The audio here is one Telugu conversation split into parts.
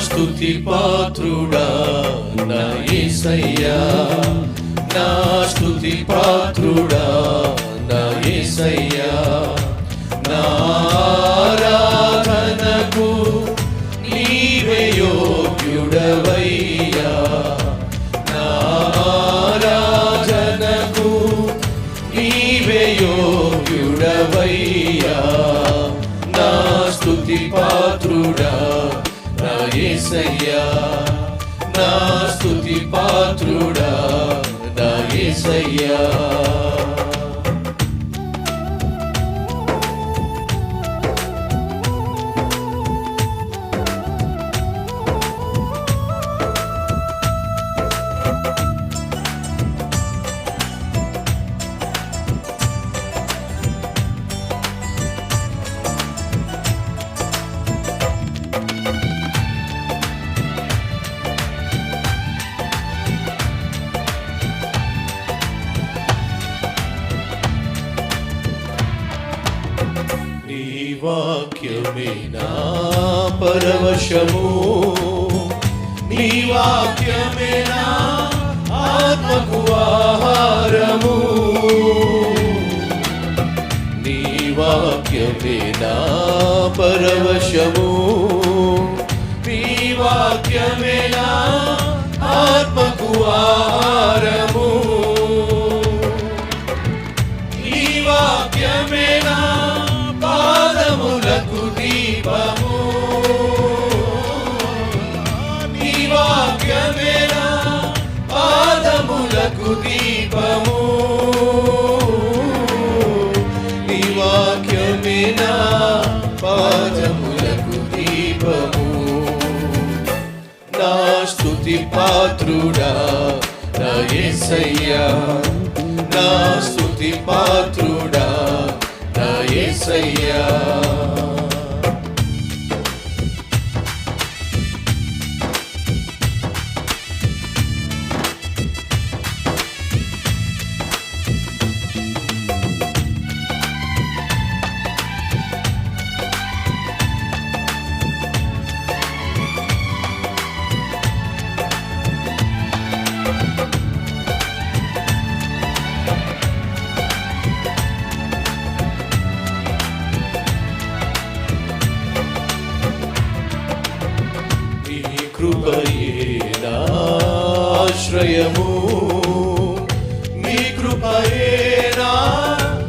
స్తుతి పాత్రుడా నా ఏసయ్యా. నా స్తుతి పాత్రుడా నా ఏసయ్యా. నారాధనకు నీవే యోగ్యుడవయ్యా. నారాధనకు నీవే యోగ్యుడవయ్యా. నా స్తుతి పాత్రుడా ఏసయ్యా నా స్తుతి పాత్రుడా నా ఏసయ్యా. వాక్యమే నా పరవశము నీ వాక్యమే నా ఆత్మకు ఆహార దీపము నీ వాక్యమే పాదములకు దీపము. నా స్తుతి పాత్రుడా నా యేసయ్యా నా స్తుతి పాత్రుడా నా ఏసయ్యా. కృపయే నా ఆశ్రయము నీ కృపయే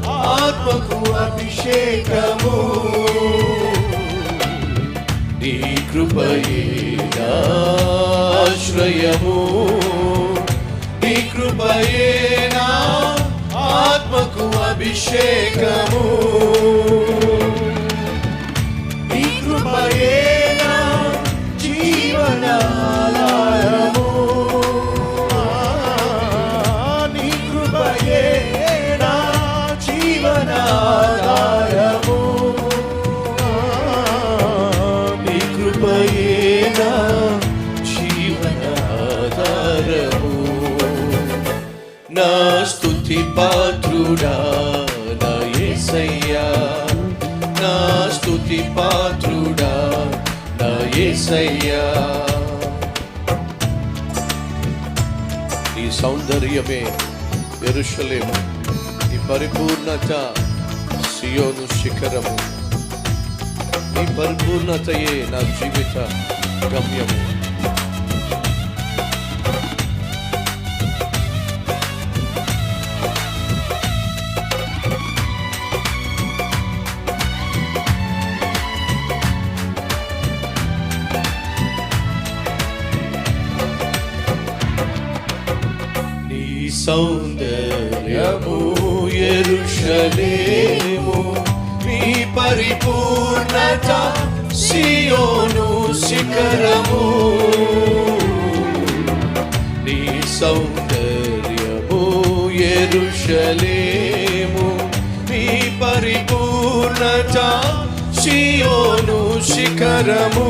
ఆత్మకు అభిషేకము. నీ కృపయే ఆశ్రయము నీ కృపయే ఆత్మకు అభిషేకము. జీవనాధారము నా స్థుతి పాత్రుడా నా యేసయ్యా నా స్థుతి పాత్రుడా నా యేసయ్యా. నీ సౌందర్యమే ఎరుషలేము నీ పరిపూర్ణత సియోను శిఖరము. నీ పరిపూర్ణతయే నా జీవిత గమ్యము నీ సౌందర్యము ఎరుషలేము నీ పరిపూర్ణత సియోను శిఖరము. నీ సౌందర్యము ఎరుషలేము. నీ పరిపూర్ణత శియోను శిఖరము.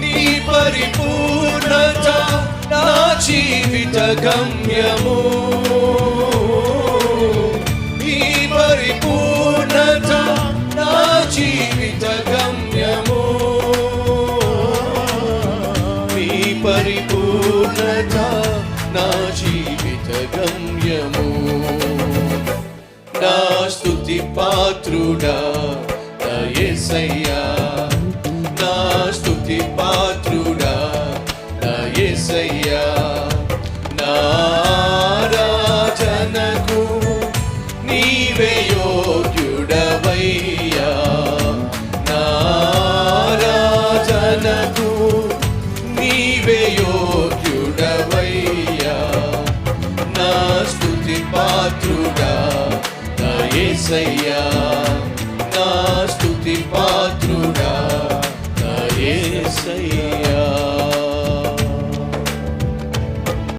నీ పరిపూర్ణత నా జీవిత గమ్యము. పరిపూర్ణత నా జీవిత గమ్యము. నా స్థుతి పాత్రుడా నా ఎసయ్యా నా స్థుతి పాత్రుడా నా ఎసయ్యా పాత్రుడా నా యేసయ్యా నా స్తుతి పాత్రుడా నా యేసయ్యా